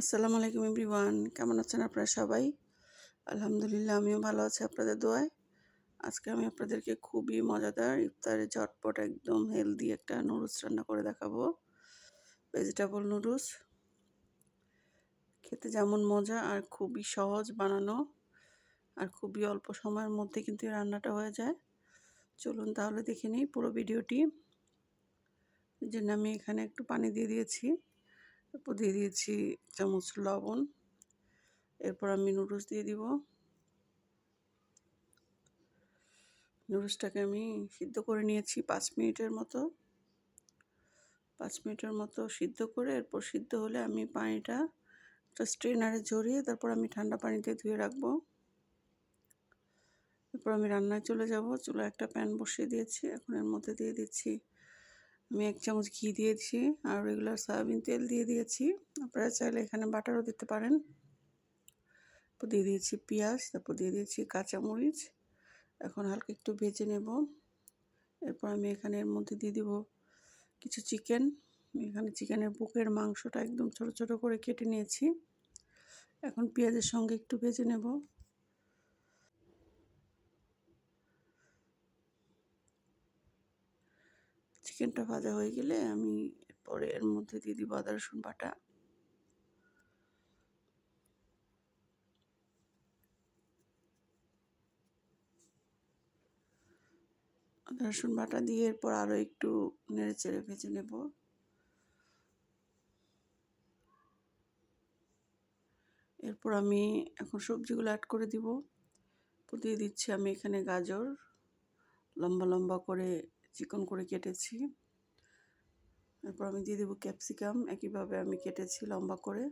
আসসালামু আলাইকুম এভরিওয়ান। কেমন আছেন আপনারা সবাই? আলহামদুলিল্লাহ, আমিও ভালো আছি আপনাদের দোয়ায়। আজকে আমি আপনাদেরকে খুবই মজাদার, ইফতারে ঝটপট একদম হেলদি একটা নুডলস রান্না করে দেখাবো। ভেজিটেবল নুডলস খেতে যেমন মজা আর খুবই সহজ বানানো আর খুবই অল্প সময়ের মধ্যে কিন্তু রান্নাটা হয়ে যায়। চলুন তাহলে দেখে নিই পুরো ভিডিওটি। জন্য আমি এখানে একটু পানি দিয়ে দিয়েছি। এরপর দিয়ে দিয়েছি চামচ লবণ। এরপর আমি নুডলস দিয়ে দিব। নুডলসটাকে আমি সিদ্ধ করে নিয়েছি পাঁচ মিনিটের মতো। পাঁচ মিনিটের মতো সিদ্ধ করে এরপর সিদ্ধ হলে আমি পানিটা একটা স্ট্রেনারে ঝরিয়ে তারপর আমি ঠান্ডা পানিতে ধুয়ে রাখব। এরপর আমি রান্নায় চলে যাব। চুলা একটা প্যান বসিয়ে দিয়েছি। এখন এর মধ্যে দিয়ে দিচ্ছি আমি এক চামচ ঘি দিয়েছি আর রেগুলার সয়াবিন তেল দিয়ে দিয়েছি। আপনারা চাইলে এখানে বাটারও দিতে পারেন। তারপর দিয়ে দিয়েছি পেঁয়াজ, তারপর দিয়ে দিয়েছি কাঁচামরিচ। এখন হালকা একটু ভেজে নেব। এরপর আমি এখানে এর মধ্যে দিয়ে দিব কিছু চিকেন এখানে চিকেনের বুকের মাংসটা একদম ছোট ছোট করে কেটে নিয়েছি। এখন পেঁয়াজের সঙ্গে একটু ভেজে নেব। চিকেনটা ভাজা হয়ে গেলে আমি এরপরে এর মধ্যে দিয়ে দিব আদা, রসুন বাটা। আদা, রসুন বাটা দিয়ে এরপর আরও একটু নেড়ে চেড়ে ভেজে নেব। এরপর আমি এখন সবজিগুলো অ্যাড করে দিব। দিয়ে দিচ্ছি আমি এখানে গাজর। লম্বা লম্বা করে চিকন করে কেটেছি। এরপর আমি দিয়ে দেবো ক্যাপসিকাম, একইভাবে আমি কেটেছি লম্বা করে।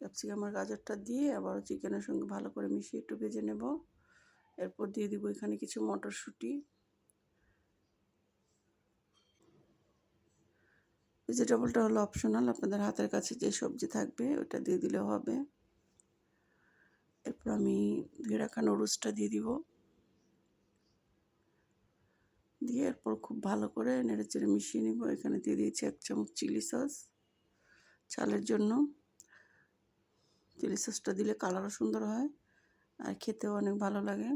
ক্যাপসিকাম আর গাজরটা দিয়ে আবার চিকেনের সঙ্গে ভালো করে মিশিয়ে একটু ভেজে নেব। এরপর দিয়ে দিব এখানে কিছু মটরশুঁটি। ভেজিটেবলটা হলো অপশনাল, আপনাদের হাতের কাছে যে সবজি থাকবে ওটা দিয়ে দিলেও হবে। এরপর আমি ধুয়ে রাখা নুডলসটা দিয়ে দিব। দিয়ে এরপর খুব ভালো করে নেড়ে চেড়ে মিশিয়ে নিব। এখানে দিয়ে দিয়েছি এক চামচ চিলি সস। চালের জন্য চিলি সসটা দিলে কালারও সুন্দর হয় আর খেতেও অনেক ভালো লাগে।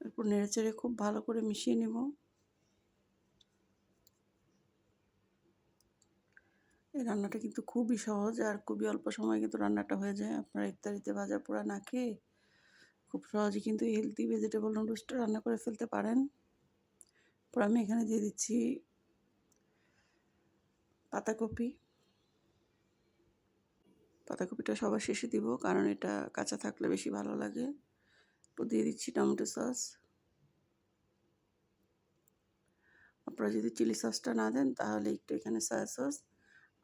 এরপর নেড়ে চেড়ে খুব ভালো করে মিশিয়ে নেব। এই রান্নাটা কিন্তু খুবই সহজ আর খুবই অল্প সময় কিন্তু রান্নাটা হয়ে যায়। আপনারা ইফতারিতে ভাজা পোড়া না খেয়ে খুব সহজে কিন্তু হেলদি ভেজিটেবল নুডলসটা রান্না করে ফেলতে পারেন। পর আমি এখানে দিয়ে দিচ্ছি পাতাকপি। পাতাকপিটা সবার শেষে দিব, কারণ এটা কাঁচা থাকলে বেশি ভালো লাগে। তো দিয়ে দিচ্ছি টমেটো সস। আপনারা যদি চিলি সসটা না দেন, তাহলে একটু এখানে সয়া সস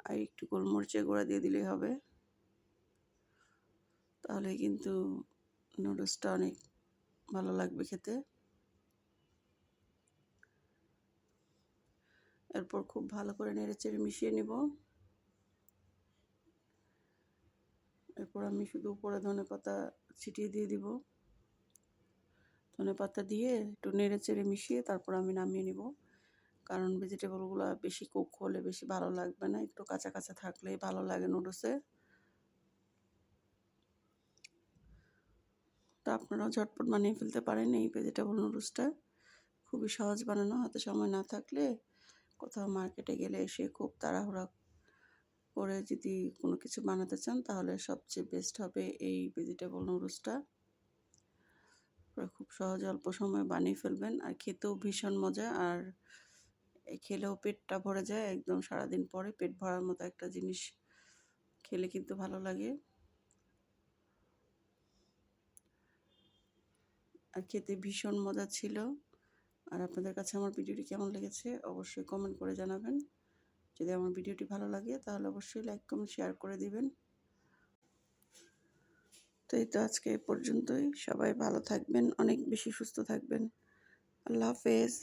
আর একটু গোলমরিচের গুঁড়া দিয়ে দিলেই হবে। তাহলে কিন্তু নুডলসটা অনেক ভালো লাগবে খেতে। এরপর খুব ভালো করে নেড়ে চেড়ে মিশিয়ে নেব। এরপর আমি শুধু উপরে ধনে পাতা ছিটিয়ে দিয়ে দিব। ধনে পাতা দিয়ে একটু নেড়ে চেড়ে মিশিয়ে তারপর আমি নামিয়ে নিব। কারণ ভেজিটেবলগুলো বেশি কুক হলে বেশি ভালো লাগবে না। একটু কাঁচা কাঁচা থাকলেই ভালো লাগে নুডলসে আপনারাও ঝটপট বানিয়ে ফেলতে পারেন এই ভেজিটেবল নুডলসটা খুবই সহজ বানানো, হাতে সময় না থাকলে কোথাও মার্কেটে গেলে এসে খুব তাড়াহুড়া করে যদি কোনো কিছু বানাতে চান, তাহলে সবচেয়ে বেস্ট হবে এই ভেজিটেবল নুডলসটা খুব সহজে অল্প সময় বানিয়ে ফেলবেন, আর খেতেও ভীষণ মজা, আর খেলেও পেটটা ভরে যায়, একদম সারাদিন পরে পেট ভরার মতো একটা জিনিস খেলে কিন্তু ভালো লাগে। খেতে ভীষণ মজা ছিল। আর আপনাদের কাছে আমার ভিডিওটি কেমন লেগেছে অবশ্যই কমেন্ট করে জানাবেন। যদি আমার ভিডিওটি ভালো লাগে তাহলে অবশ্যই লাইক কমেন্ট শেয়ার করে দিবেন। তো এই তো আজকে এ পর্যন্তই। সবাই ভালো থাকবেন, অনেক বেশি সুস্থ থাকবেন। আল্লাহ হাফেজ।